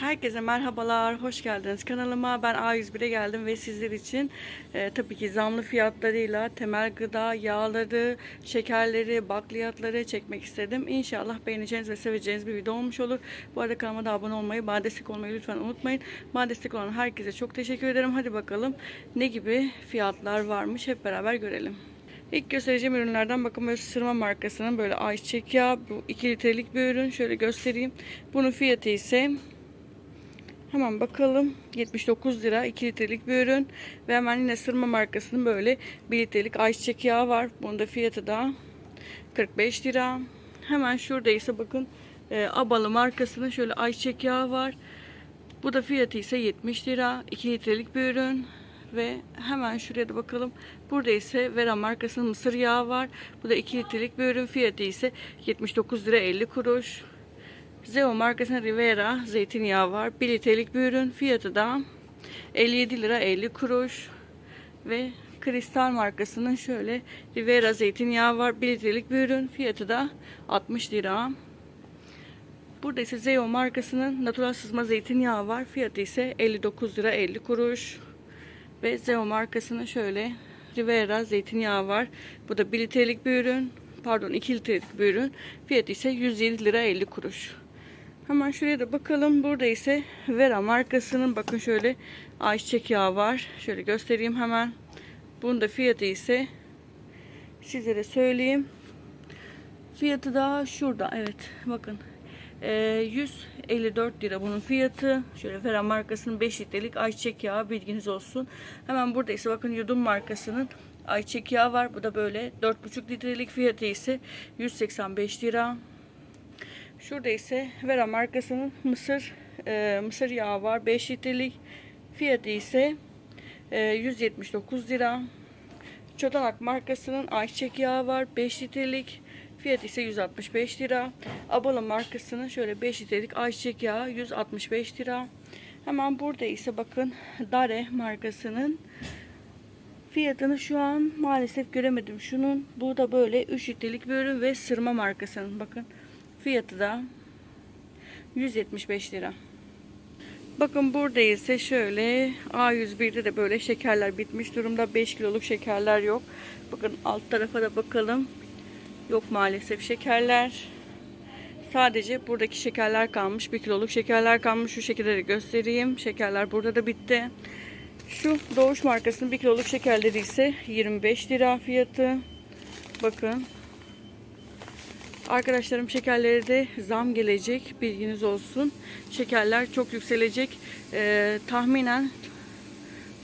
Herkese merhabalar, hoş geldiniz kanalıma. Ben A101'e geldim ve sizler için e, tabii ki zamlı fiyatlarıyla temel gıda, yağları, şekerleri, bakliyatları çekmek istedim. İnşallah beğeneceğiniz ve seveceğiniz bir video olmuş olur. Bu arada kanalıma da abone olmayı, bana destek olmayı lütfen unutmayın. Bana destek olan herkese çok teşekkür ederim. Hadi bakalım ne gibi fiyatlar varmış hep beraber görelim. İlk göstereceğim ürünlerden bakın böyle sırma markasının böyle ayçiçek yağı. Bu 2 litrelik bir ürün. Şöyle göstereyim. Bunun fiyatı ise Hemen bakalım. 79 lira 2 litrelik bir ürün. Ve hemen yine Sırma markasının böyle 1 litrelik ayçiçek yağı var. Bunun da fiyatı da 45 lira. Hemen şurada ise bakın e, Abalı markasının şöyle ayçiçek yağı var. Bu da fiyatı ise 70 lira. 2 litrelik bir ürün. Ve hemen şuraya da bakalım. Burada ise Vera markasının mısır yağı var. Bu da 2 litrelik bir ürün. Fiyatı ise 79 lira 50 kuruş. Zeo markasının Rivera zeytinyağı var. 1 litrelik bir ürün. Fiyatı da 57 lira 50 kuruş. Ve Kristal markasının şöyle Rivera zeytinyağı var. 1 litrelik bir ürün. Fiyatı da 60 lira. Burada ise Zeo markasının natural sızma zeytinyağı var. Fiyatı ise 59 lira 50 kuruş. Ve Zeo markasının şöyle Rivera zeytinyağı var. Bu da 1 litrelik bir ürün. Pardon 2 litrelik bir ürün. Fiyatı ise 107 lira 50 kuruş. Hemen şuraya da bakalım. Burada ise Vera markasının bakın şöyle ayçiçek yağı var. Şöyle göstereyim hemen. Bunun da fiyatı ise sizlere söyleyeyim. Fiyatı da şurada. Evet bakın. Ee, 154 lira bunun fiyatı. Şöyle Vera markasının 5 litrelik ayçiçek yağı bilginiz olsun. Hemen burada ise bakın Yudum markasının ayçiçek yağı var. Bu da böyle 4,5 litrelik fiyatı ise 185 lira. Şurada ise Vera markasının mısır e, mısır yağı var. 5 litrelik. Fiyatı ise e, 179 lira. Çodanak markasının ayçiçek yağı var. 5 litrelik. Fiyatı ise 165 lira. Abala markasının şöyle 5 litrelik ayçiçek yağı 165 lira. Hemen burada ise bakın Dare markasının fiyatını şu an maalesef göremedim. Şunun bu da böyle 3 litrelik bir ürün ve sırma markasının bakın. Fiyatı da 175 lira. Bakın burada ise şöyle A101'de de böyle şekerler bitmiş durumda. 5 kiloluk şekerler yok. Bakın alt tarafa da bakalım. Yok maalesef şekerler. Sadece buradaki şekerler kalmış. 1 kiloluk şekerler kalmış. Şu şekilde göstereyim. Şekerler burada da bitti. Şu Doğuş markasının 1 kiloluk şekerleri ise 25 lira fiyatı. Bakın Arkadaşlarım şekerlere de zam gelecek bilginiz olsun. Şekerler çok yükselecek. Ee, tahminen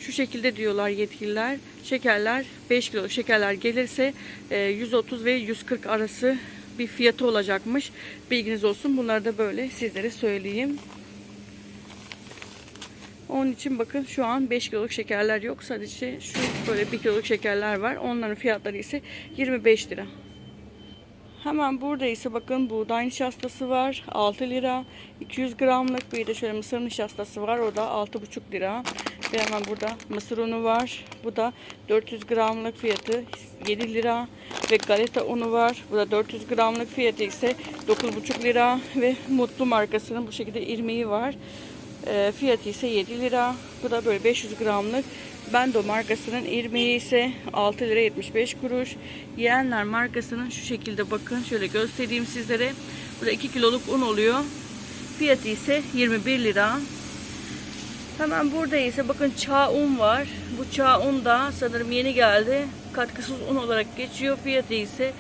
şu şekilde diyorlar yetkililer. Şekerler 5 kilo şekerler gelirse e, 130 ve 140 arası bir fiyatı olacakmış. Bilginiz olsun. Bunları da böyle sizlere söyleyeyim. Onun için bakın şu an 5 kiloluk şekerler yok. Sadece şu böyle 1 kiloluk şekerler var. Onların fiyatları ise 25 lira. Hemen burada ise bakın buğday nişastası var 6 lira 200 gramlık bir de şöyle mısır nişastası var o da 6,5 lira. Ve hemen burada mısır unu var bu da 400 gramlık fiyatı 7 lira ve galeta unu var bu da 400 gramlık fiyatı ise 9,5 lira ve mutlu markasının bu şekilde irmiği var. E, fiyatı ise 7 lira bu da böyle 500 gramlık Bendo markasının irmiği ise 6 lira 75 kuruş. Yeğenler markasının şu şekilde bakın şöyle göstereyim sizlere. Burada 2 kiloluk un oluyor. Fiyatı ise 21 lira. Hemen burada ise bakın çağ un var. Bu çağ un da sanırım yeni geldi. Katkısız un olarak geçiyor. Fiyatı ise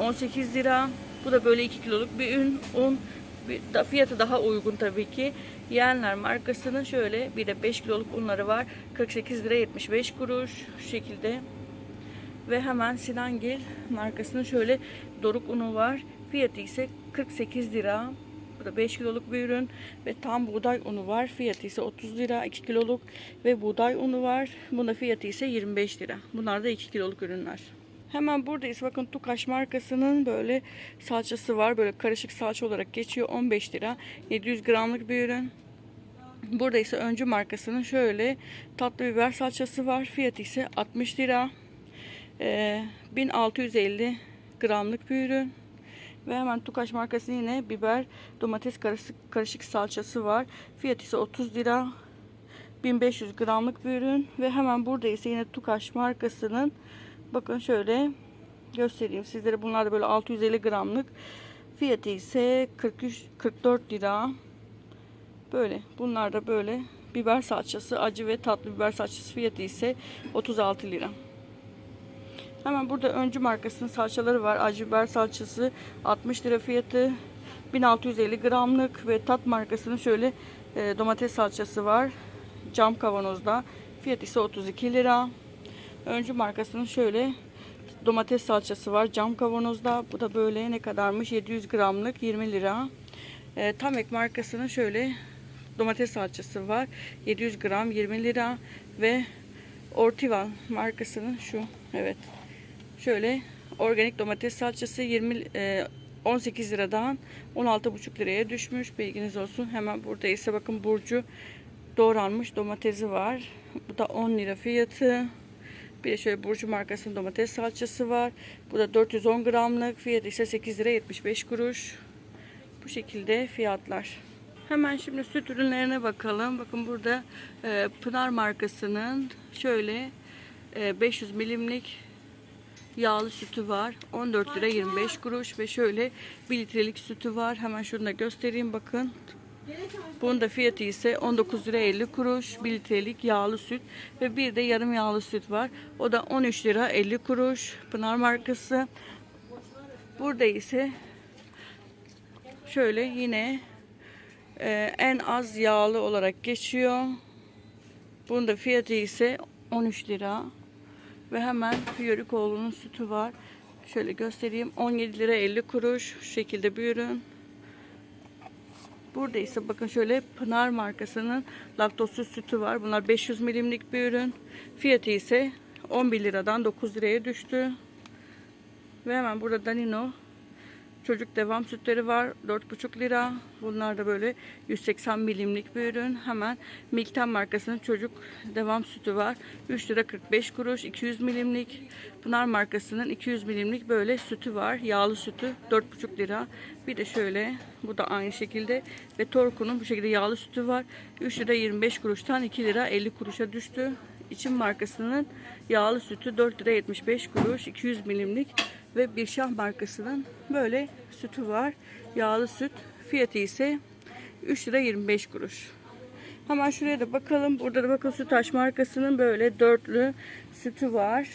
18 lira. Bu da böyle 2 kiloluk bir un. un. Fiyatı daha uygun tabii ki. Yeğenler markasının şöyle bir de 5 kiloluk unları var. 48 lira 75 kuruş şu şekilde. Ve hemen Sinangil markasının şöyle doruk unu var. Fiyatı ise 48 lira. Bu da 5 kiloluk bir ürün ve tam buğday unu var. Fiyatı ise 30 lira 2 kiloluk ve buğday unu var. Bunda fiyatı ise 25 lira. Bunlar da 2 kiloluk ürünler. Hemen buradayız. Bakın Tukaş markasının böyle salçası var. Böyle karışık salça olarak geçiyor. 15 lira. 700 gramlık bir ürün. Burada ise Öncü markasının şöyle tatlı biber salçası var. Fiyatı ise 60 lira. Ee, 1650 gramlık bir ürün. Ve hemen Tukaş markasının yine biber, domates karışık, karışık salçası var. Fiyatı ise 30 lira. 1500 gramlık bir ürün. Ve hemen burada ise yine Tukaş markasının bakın şöyle göstereyim sizlere. Bunlar da böyle 650 gramlık. Fiyatı ise 43 44 lira. Böyle. Bunlar da böyle biber salçası, acı ve tatlı biber salçası fiyatı ise 36 lira. Hemen burada öncü markasının salçaları var. Acı biber salçası 60 lira fiyatı. 1650 gramlık ve tat markasının şöyle e, domates salçası var. Cam kavanozda. Fiyatı ise 32 lira. Öncü markasının şöyle domates salçası var. Cam kavanozda. Bu da böyle ne kadarmış? 700 gramlık 20 lira. E, Tamek markasının şöyle domates salçası var. 700 gram 20 lira ve Ortival markasının şu evet şöyle organik domates salçası 20 e, 18 liradan 16,5 liraya düşmüş. Bilginiz olsun. Hemen burada ise bakın burcu doğranmış domatesi var. Bu da 10 lira fiyatı. Bir de şöyle Burcu markasının domates salçası var. Bu da 410 gramlık. Fiyatı ise 8 lira 75 kuruş. Bu şekilde fiyatlar. Hemen şimdi süt ürünlerine bakalım. Bakın burada e, Pınar markasının şöyle e, 500 milimlik yağlı sütü var. 14 lira 25 kuruş ve şöyle 1 litrelik sütü var. Hemen şunu da göstereyim bakın. Bunun da fiyatı ise 19 lira 50 kuruş. 1 litrelik yağlı süt ve bir de yarım yağlı süt var. O da 13 lira 50 kuruş. Pınar markası. Burada ise şöyle yine ee, en az yağlı olarak geçiyor. Bunun da fiyatı ise 13 lira. Ve hemen Fiyorikoğlu'nun sütü var. Şöyle göstereyim. 17 lira 50 kuruş. Şu şekilde bir ürün. Burada ise bakın şöyle Pınar markasının laktozsuz sütü var. Bunlar 500 milimlik bir ürün. Fiyatı ise 11 liradan 9 liraya düştü. Ve hemen burada Danino Çocuk devam sütleri var 4,5 lira. Bunlar da böyle 180 milimlik bir ürün. Hemen Milten markasının çocuk devam sütü var. 3 lira 45 kuruş 200 milimlik. Pınar markasının 200 milimlik böyle sütü var. Yağlı sütü 4,5 lira. Bir de şöyle bu da aynı şekilde ve Torku'nun bu şekilde yağlı sütü var. 3 lira 25 kuruştan 2 lira 50 kuruşa düştü. İçin markasının yağlı sütü 4 lira 75 kuruş 200 milimlik ve bir şah markasının böyle sütü var. Yağlı süt. Fiyatı ise 3 lira 25 kuruş. Hemen şuraya da bakalım. Burada da bakın Sütaş markasının böyle dörtlü sütü var.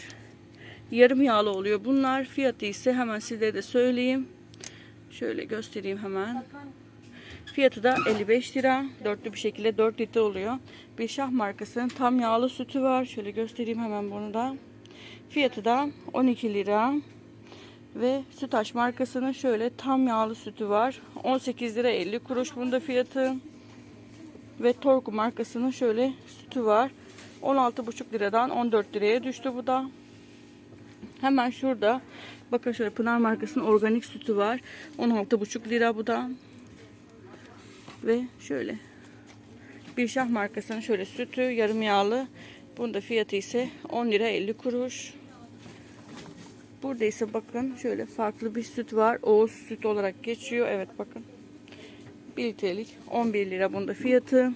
Yarım yağlı oluyor bunlar. Fiyatı ise hemen size de söyleyeyim. Şöyle göstereyim hemen. Fiyatı da 55 lira. Dörtlü bir şekilde 4 litre oluyor. Bir şah markasının tam yağlı sütü var. Şöyle göstereyim hemen bunu da. Fiyatı da 12 lira. Ve Sütaş markasının şöyle tam yağlı sütü var. 18 lira 50 kuruş bunda fiyatı. Ve Torku markasının şöyle sütü var. 16,5 liradan 14 liraya düştü bu da. Hemen şurada bakın şöyle Pınar markasının organik sütü var. 16,5 lira bu da. Ve şöyle bir şah markasının şöyle sütü yarım yağlı. Bunda fiyatı ise 10 lira 50 kuruş. Burada ise bakın şöyle farklı bir süt var. Oğuz süt olarak geçiyor. Evet bakın. 1 litrelik 11 lira bunda fiyatı.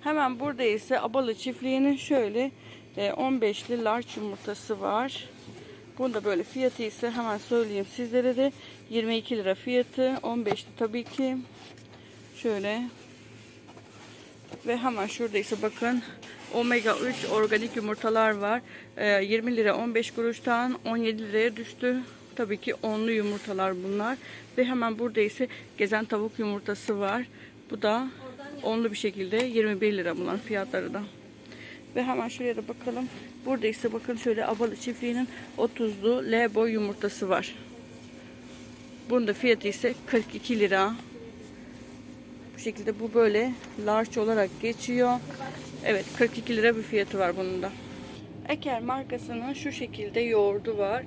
Hemen burada ise Abalı çiftliğinin şöyle 15'li e, large yumurtası var. Bunda böyle fiyatı ise hemen söyleyeyim sizlere de 22 lira fiyatı. 15'li tabii ki. Şöyle. Ve hemen şurada ise bakın omega 3 organik yumurtalar var. 20 ee, lira 15 kuruştan 17 liraya düştü. Tabii ki onlu yumurtalar bunlar. Ve hemen burada ise gezen tavuk yumurtası var. Bu da onlu bir şekilde 21 lira bunların fiyatları da. Ve hemen şuraya da bakalım. Burada ise bakın şöyle Abalı çiftliğinin 30'lu L boy yumurtası var. Bunun da fiyatı ise 42 lira. Bu şekilde bu böyle large olarak geçiyor. Evet 42 lira bir fiyatı var bunun da. Eker markasının şu şekilde yoğurdu var.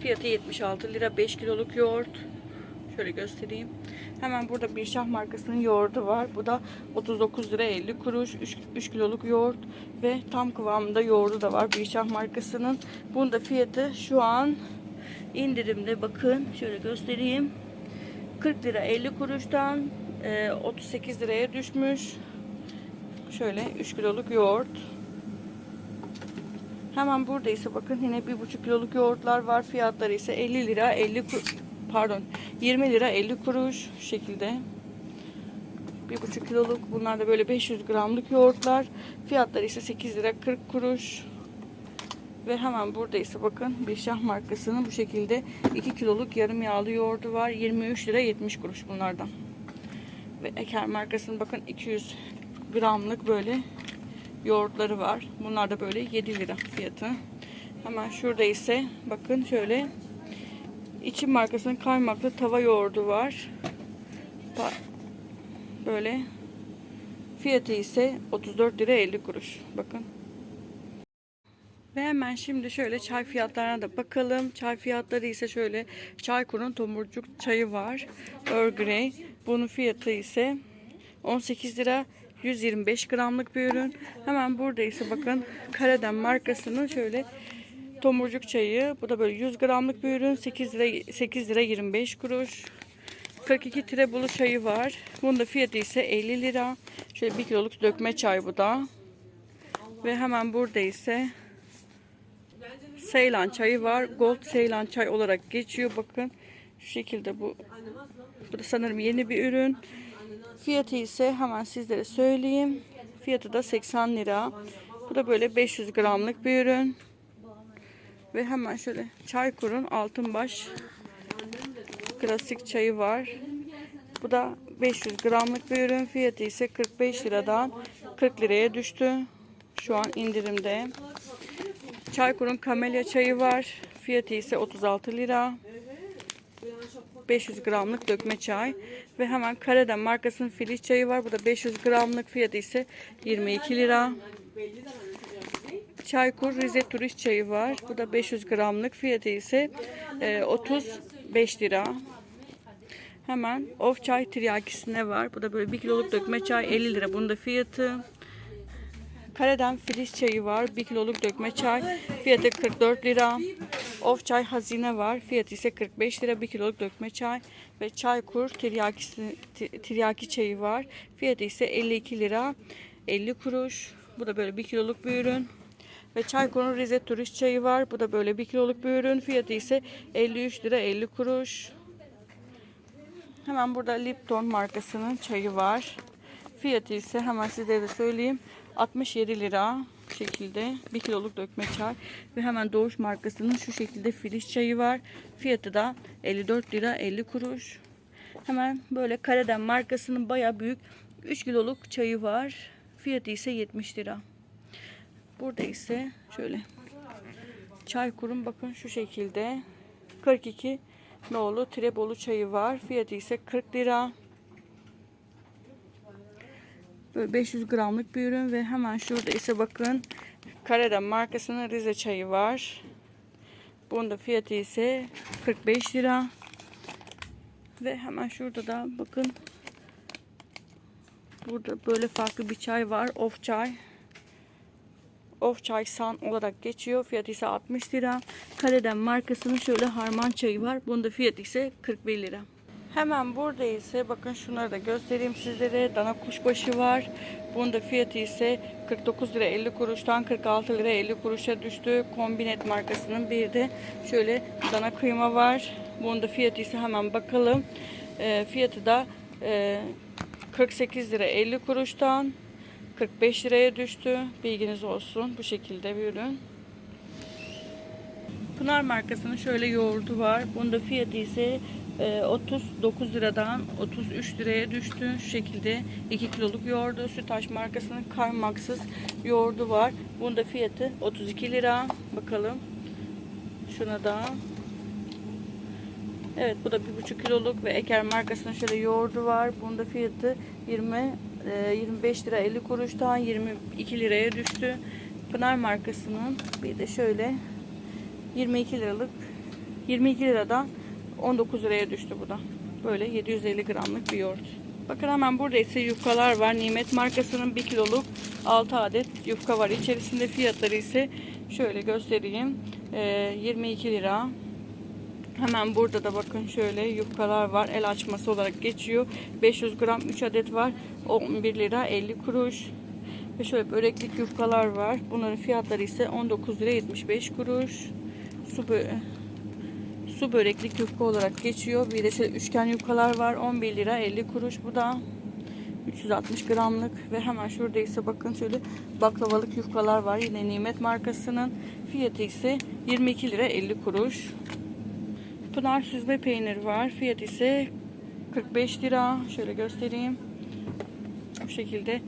Fiyatı 76 lira 5 kiloluk yoğurt. Şöyle göstereyim. Hemen burada bir şah markasının yoğurdu var. Bu da 39 lira 50 kuruş. 3, 3 kiloluk yoğurt ve tam kıvamında yoğurdu da var. Bir şah markasının. Bunun da fiyatı şu an indirimde bakın şöyle göstereyim. 40 lira 50 kuruştan e, 38 liraya düşmüş. Şöyle 3 kiloluk yoğurt. Hemen burada ise bakın yine 1,5 kiloluk yoğurtlar var. Fiyatları ise 50 lira 50 kur- pardon 20 lira 50 kuruş şu şekilde. 1,5 kiloluk bunlar da böyle 500 gramlık yoğurtlar. Fiyatları ise 8 lira 40 kuruş. Ve hemen burada ise bakın bir şah markasının bu şekilde 2 kiloluk yarım yağlı yoğurdu var. 23 lira 70 kuruş bunlardan. Ve Eker markasının bakın 200 gramlık böyle yoğurtları var. Bunlar da böyle 7 lira fiyatı. Hemen şurada ise bakın şöyle İçim markasının kaymaklı tava yoğurdu var. Böyle fiyatı ise 34 lira 50 kuruş. Bakın. Ve hemen şimdi şöyle çay fiyatlarına da bakalım. Çay fiyatları ise şöyle Çaykur'un tomurcuk çayı var. Earl Grey. Bunun fiyatı ise 18 lira 125 gramlık bir ürün. Hemen burada ise bakın Karadem markasının şöyle tomurcuk çayı. Bu da böyle 100 gramlık bir ürün. 8 lira 8 lira 25 kuruş. 42 trebulu çayı var. Bunun da fiyatı ise 50 lira. Şöyle 1 kiloluk dökme çay bu da. Ve hemen burada ise Seylan çayı var. Gold Seylan çay olarak geçiyor. Bakın şu şekilde bu. Bu da sanırım yeni bir ürün. Fiyatı ise hemen sizlere söyleyeyim. Fiyatı da 80 lira. Bu da böyle 500 gramlık bir ürün. Ve hemen şöyle Çaykur'un Altınbaş klasik çayı var. Bu da 500 gramlık bir ürün. Fiyatı ise 45 liradan 40 liraya düştü. Şu an indirimde. Çaykur'un kamelya çayı var. Fiyatı ise 36 lira. 500 gramlık dökme çay. Ve hemen Karadem markasının filiz çayı var. Bu da 500 gramlık fiyatı ise 22 lira. Çaykur Rize Turist çayı var. Bu da 500 gramlık fiyatı ise e, 35 lira. Hemen of çay tiryakisine var. Bu da böyle 1 kiloluk dökme çay 50 lira. Bunun da fiyatı. Karadem filiz çayı var. 1 kiloluk dökme çay. Fiyatı 44 lira. Of çay hazine var. Fiyatı ise 45 lira. 1 kiloluk dökme çay. Ve çaykur tiryakisi, ti- tiryaki çayı var. Fiyatı ise 52 lira. 50 kuruş. Bu da böyle 1 kiloluk bir ürün. Ve Çaykur'un Rize turist çayı var. Bu da böyle 1 kiloluk bir ürün. Fiyatı ise 53 lira 50 kuruş. Hemen burada Lipton markasının çayı var. Fiyatı ise hemen size de söyleyeyim. 67 lira şekilde 1 kiloluk dökme çay. Ve hemen Doğuş markasının şu şekilde filiz çayı var. Fiyatı da 54 lira 50 kuruş. Hemen böyle Karadem markasının baya büyük 3 kiloluk çayı var. Fiyatı ise 70 lira. Burada ise şöyle Çaykur'un bakın şu şekilde 42 nolu Trebolu çayı var. Fiyatı ise 40 lira. Böyle 500 gramlık bir ürün ve hemen şurada ise bakın Karadem markasının Rize çayı var. Bunun da fiyatı ise 45 lira. Ve hemen şurada da bakın burada böyle farklı bir çay var. Of çay. Of çay san olarak geçiyor. Fiyatı ise 60 lira. Kaledem markasının şöyle harman çayı var. Bunun da fiyatı ise 41 lira. Hemen burada ise bakın şunları da göstereyim sizlere. Dana kuşbaşı var. Bunun da fiyatı ise 49 lira 50 kuruştan 46 lira 50 kuruşa düştü. Kombinet markasının bir de şöyle dana kıyma var. Bunun da fiyatı ise hemen bakalım. Ee, fiyatı da e, 48 lira 50 kuruştan 45 liraya düştü. Bilginiz olsun. Bu şekilde bir ürün. Pınar markasının şöyle yoğurdu var. Bunda fiyatı ise e, 39 liradan 33 liraya düştü. Şu şekilde 2 kiloluk yoğurdu. Sütaş markasının kaymaksız yoğurdu var. Bunda fiyatı 32 lira. Bakalım. Şuna da. Evet bu da 1,5 kiloluk ve Eker markasının şöyle yoğurdu var. Bunda fiyatı 20 e, 25 lira 50 kuruştan 22 liraya düştü. Pınar markasının bir de şöyle 22 liralık 22 liradan 19 liraya düştü bu da. Böyle 750 gramlık bir yoğurt. Bakın hemen burada ise yufkalar var. Nimet markasının 1 kiloluk 6 adet yufka var. İçerisinde fiyatları ise şöyle göstereyim. Ee, 22 lira. Hemen burada da bakın şöyle yufkalar var. El açması olarak geçiyor. 500 gram 3 adet var. 11 lira 50 kuruş. Ve şöyle böreklik yufkalar var. Bunların fiyatları ise 19 lira 75 kuruş. Su, bö su böreklik yufka olarak geçiyor. Bir de şöyle üçgen yufkalar var. 11 lira 50 kuruş. Bu da 360 gramlık ve hemen şurada ise bakın şöyle baklavalık yufkalar var. Yine Nimet markasının fiyatı ise 22 lira 50 kuruş. Pınar süzme peynir var. Fiyat ise 45 lira. Şöyle göstereyim. Bu şekilde.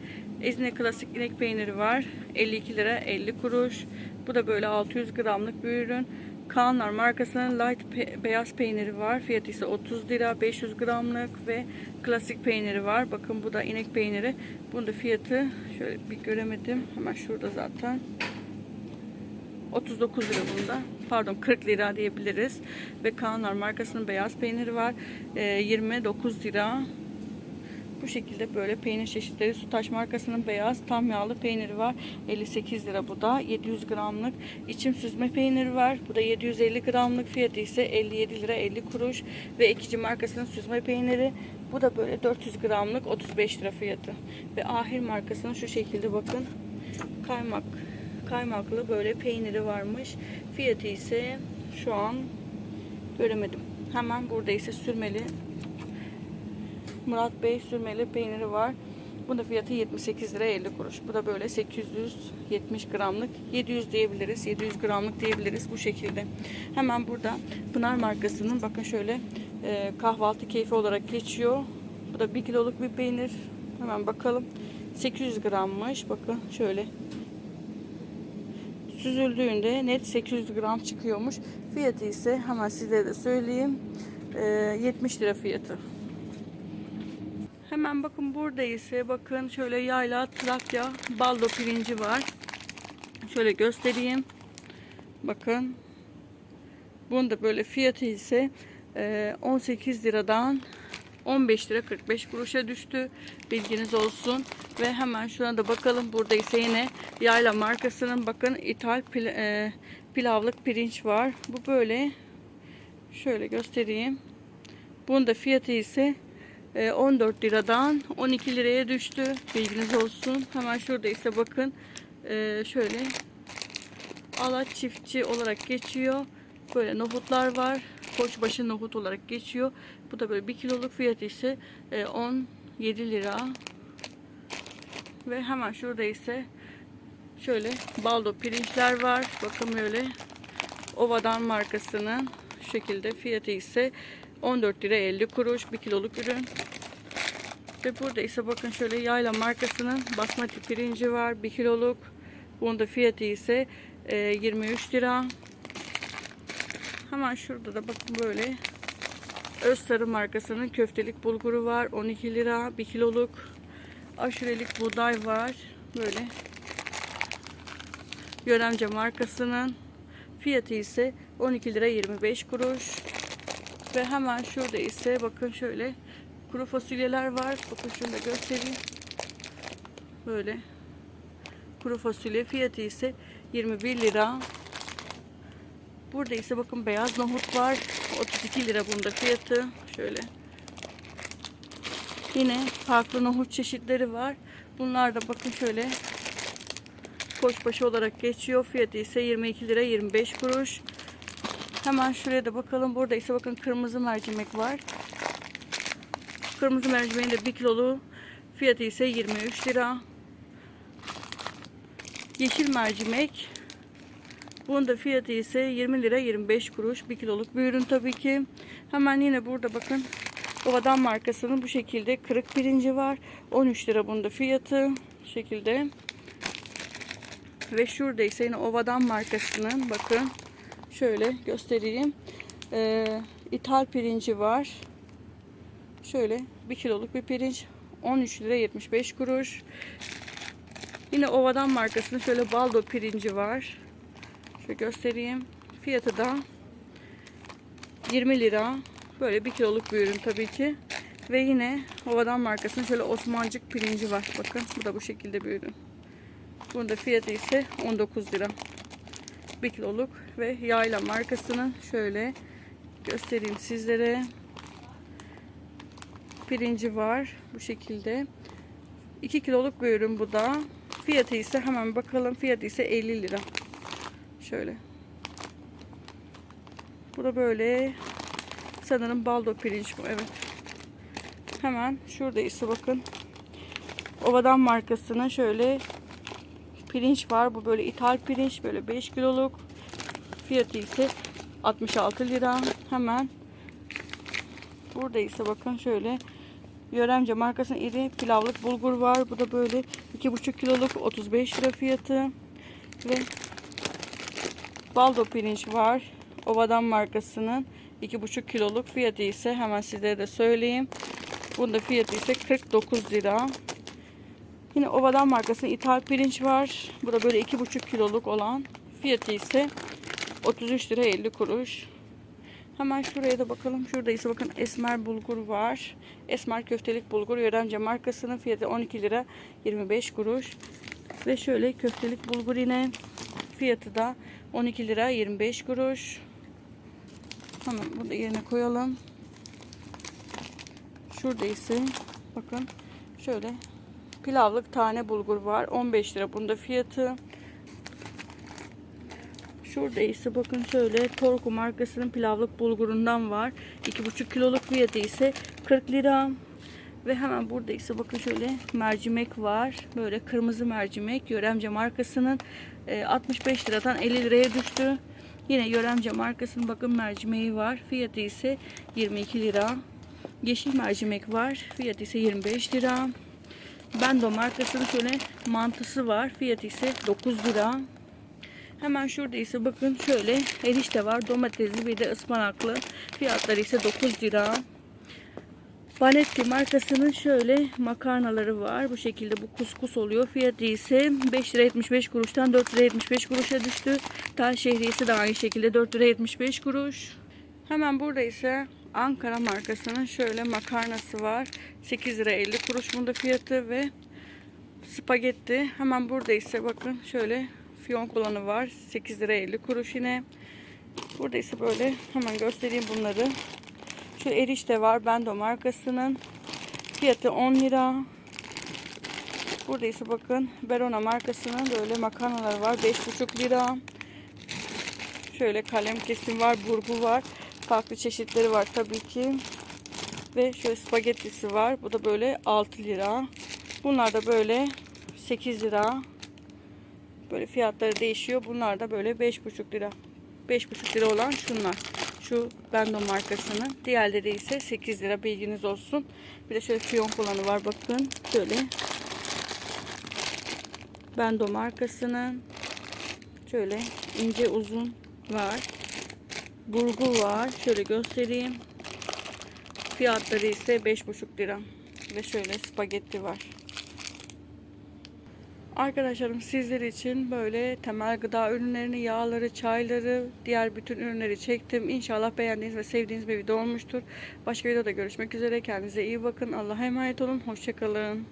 Ezine klasik inek peyniri var. 52 lira 50 kuruş. Bu da böyle 600 gramlık bir ürün. Kaanlar markasının light pe- beyaz peyniri var. Fiyatı ise 30 lira 500 gramlık ve klasik peyniri var. Bakın bu da inek peyniri. Bunun da fiyatı şöyle bir göremedim. Hemen şurada zaten. 39 lira bunda. Pardon 40 lira diyebiliriz. Ve Kaanlar markasının beyaz peyniri var. Ee, 29 lira. Bu şekilde böyle peynir çeşitleri. Sutaş markasının beyaz tam yağlı peyniri var. 58 lira bu da. 700 gramlık. İçim süzme peyniri var. Bu da 750 gramlık. Fiyatı ise 57 lira 50 kuruş. Ve ekici markasının süzme peyniri. Bu da böyle 400 gramlık 35 lira fiyatı. Ve ahir markasının şu şekilde bakın. Kaymak kaymaklı böyle peyniri varmış. Fiyatı ise şu an göremedim. Hemen burada ise sürmeli Murat Bey sürmeli peyniri var. Bunda fiyatı 78 lira 50 kuruş. Bu da böyle 870 gramlık. 700 diyebiliriz. 700 gramlık diyebiliriz bu şekilde. Hemen burada Pınar markasının bakın şöyle e, kahvaltı keyfi olarak geçiyor. Bu da 1 kiloluk bir peynir. Hemen bakalım. 800 grammış. Bakın şöyle süzüldüğünde net 800 gram çıkıyormuş. Fiyatı ise hemen size de söyleyeyim. e, 70 lira fiyatı. Hemen bakın burada ise bakın şöyle yayla Trakya baldo pirinci var. Şöyle göstereyim. Bakın. Bunun da böyle fiyatı ise e, 18 liradan 15 lira 45 kuruşa düştü. Bilginiz olsun. Ve hemen şuna da bakalım. Burada ise yine Yayla markasının bakın ithal pil, e, pilavlık pirinç var. Bu böyle şöyle göstereyim. Bunun da fiyatı ise e, 14 liradan 12 liraya düştü. Bilginiz olsun. Hemen şurada ise bakın e, şöyle Ala çiftçi olarak geçiyor. Böyle nohutlar var. Koçbaşı nohut olarak geçiyor. Bu da böyle 1 kiloluk fiyatı ise e, 17 lira. Ve hemen şurada ise şöyle baldo pirinçler var. Bakın böyle Ovadan markasının şekilde fiyatı ise 14 lira 50 kuruş 1 kiloluk ürün. Ve burada ise bakın şöyle Yayla markasının basmati pirinci var 1 kiloluk. Bunun da fiyatı ise e, 23 lira. Hemen şurada da bakın böyle Özsarı markasının köftelik bulguru var 12 lira 1 kiloluk. Aşurelik buğday var böyle. Yöremce markasının fiyatı ise 12 lira 25 kuruş. Ve hemen şurada ise bakın şöyle kuru fasulyeler var. Bakın şunu da göstereyim. Böyle kuru fasulye fiyatı ise 21 lira. Burada ise bakın beyaz nohut var. 32 lira bunda fiyatı. Şöyle. Yine farklı nohut çeşitleri var. Bunlar da bakın şöyle koçbaşı olarak geçiyor. Fiyatı ise 22 lira 25 kuruş. Hemen şuraya da bakalım. Burada ise bakın kırmızı mercimek var. Kırmızı mercimeğin de 1 kilolu fiyatı ise 23 lira. Yeşil mercimek. Bunun da fiyatı ise 20 lira 25 kuruş. 1 kiloluk bir ürün tabii ki. Hemen yine burada bakın. Ovadan markasının bu şekilde kırık pirinci var. 13 lira bunun da fiyatı. Bu şekilde. Ve şurada ise yine Ovadan markasının bakın şöyle göstereyim. Ee, ithal pirinci var. Şöyle 1 kiloluk bir pirinç 13 lira 75 kuruş. Yine Ovadan markasının şöyle baldo pirinci var. Şöyle göstereyim. Fiyatı da 20 lira. Böyle 1 kiloluk bir ürün tabii ki. Ve yine Ovadan markasının şöyle Osmancık pirinci var. Bakın bu da bu şekilde bir ürün. Bunun da fiyatı ise 19 lira. 1 kiloluk ve Yayla markasının şöyle göstereyim sizlere. Pirinci var bu şekilde. 2 kiloluk bir ürün bu da. Fiyatı ise hemen bakalım. Fiyatı ise 50 lira. Şöyle. Bu da böyle sanırım baldo pirinç bu. Evet. Hemen şurada ise bakın. Ovadan markasının şöyle pirinç var. Bu böyle ithal pirinç. Böyle 5 kiloluk. Fiyatı ise 66 lira. Hemen burada ise bakın şöyle Yöremce markasının iri pilavlık bulgur var. Bu da böyle 2,5 kiloluk 35 lira fiyatı. Ve baldo pirinç var. Ovadan markasının 2,5 kiloluk fiyatı ise hemen sizlere de söyleyeyim. Bunda fiyatı ise 49 lira. Yine Ovadan markasının ithal pirinç var. Bu da böyle 2,5 kiloluk olan. Fiyatı ise 33 lira 50 kuruş. Hemen şuraya da bakalım. Şurada ise bakın esmer bulgur var. Esmer köftelik bulgur. Yöremce markasının fiyatı 12 lira 25 kuruş. Ve şöyle köftelik bulgur yine fiyatı da 12 lira 25 kuruş. Hemen bunu da yerine koyalım. Şurada ise bakın şöyle pilavlık tane bulgur var. 15 lira bunda fiyatı. Şurada ise bakın şöyle Torku markasının pilavlık bulgurundan var. 2,5 kiloluk fiyatı ise 40 lira. Ve hemen burada ise bakın şöyle mercimek var. Böyle kırmızı mercimek. Yöremce markasının e, 65 liradan 50 liraya düştü. Yine Yöremce markasının bakın mercimeği var. Fiyatı ise 22 lira. Yeşil mercimek var. Fiyatı ise 25 lira. Bendo markasının şöyle mantısı var. Fiyatı ise 9 lira. Hemen şurada ise bakın şöyle erişte var. Domatesli bir de ıspanaklı. Fiyatları ise 9 lira. Vanetti markasının şöyle makarnaları var. Bu şekilde bu kuskus oluyor. Fiyatı ise 5 lira 75 kuruştan 4 lira 75 kuruşa düştü. Tel şehriyesi de aynı şekilde 4 lira 75 kuruş. Hemen burada ise Ankara markasının şöyle makarnası var. 8 lira 50 kuruş bunda fiyatı ve spagetti. Hemen burada ise bakın şöyle fiyonk olanı var. 8 lira 50 kuruş yine. Burada ise böyle hemen göstereyim bunları. Şu erişte var. Bendo markasının. Fiyatı 10 lira. Burada ise bakın Berona markasının böyle makarnalar var. 5,5 lira. Şöyle kalem kesim var. Burgu var. Farklı çeşitleri var tabii ki. Ve şöyle spagettisi var. Bu da böyle 6 lira. Bunlar da böyle 8 lira. Böyle fiyatları değişiyor. Bunlar da böyle 5,5 lira. 5,5 lira olan şunlar. Şu Bendo markasının. Diğerleri ise 8 lira. Bilginiz olsun. Bir de şöyle fiyonk olanı var. Bakın. Şöyle. Bendo markasının. Şöyle ince uzun var. Burgu var. Şöyle göstereyim. Fiyatları ise 5,5 lira. Ve şöyle spagetti var. Arkadaşlarım sizler için böyle temel gıda ürünlerini, yağları, çayları, diğer bütün ürünleri çektim. İnşallah beğendiğiniz ve sevdiğiniz bir video olmuştur. Başka videoda görüşmek üzere. Kendinize iyi bakın. Allah'a emanet olun. Hoşçakalın.